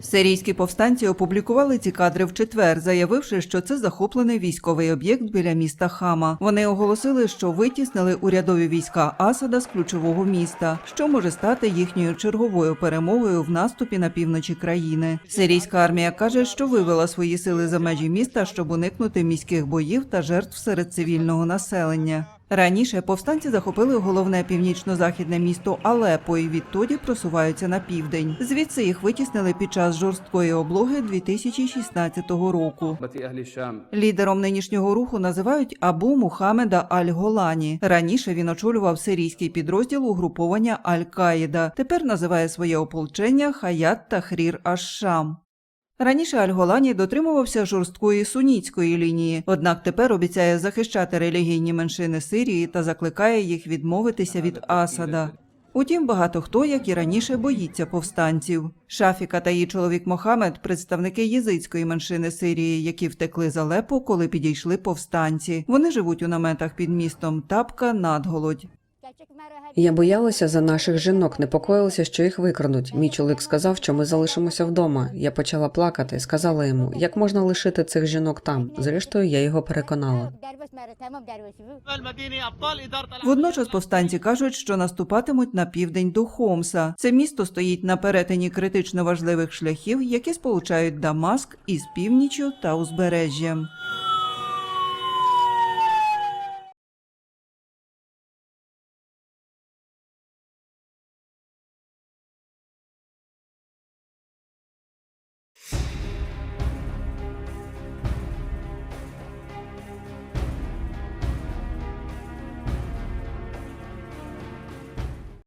Сирійські повстанці опублікували ці кадри в четвер, заявивши, що це захоплений військовий об'єкт біля міста Хама. Вони оголосили, що витіснили урядові війська Асада з ключового міста, що може стати їхньою черговою перемогою в наступі на півночі країни. Сирійська армія каже, що вивела свої сили за межі міста, щоб уникнути міських боїв та жертв серед цивільного населення. Раніше повстанці захопили головне північно-західне місто Алепо і відтоді просуваються на південь. Звідси їх витіснили під час жорсткої облоги 2016 року. Лідером нинішнього руху називають Абу Мухамеда Аль-Голані. Раніше він очолював сирійський підрозділ угруповання Аль-Каїда. Тепер називає своє ополчення Хаят Тахрір Аш-Шам. Раніше Аль-Голані дотримувався жорсткої сунітської лінії, однак тепер обіцяє захищати релігійні меншини Сирії та закликає їх відмовитися від Асада. Утім, багато хто, як і раніше, боїться повстанців. Шафіка та її чоловік Мохамед представники єзицької меншини Сирії, які втекли з Алепо, коли підійшли повстанці. Вони живуть у наметах під містом Тапка надголодь. Я боялася за наших жінок, непокоїлася, що їх викрадуть. Мій чоловік сказав, що ми залишимося вдома. Я почала плакати, сказала йому, як можна лишити цих жінок там. Зрештою, я його переконала. Водночас повстанці кажуть, що наступатимуть на південь до Хомса. Це місто стоїть на перетині критично важливих шляхів, які сполучають Дамаск із північю та узбережжям.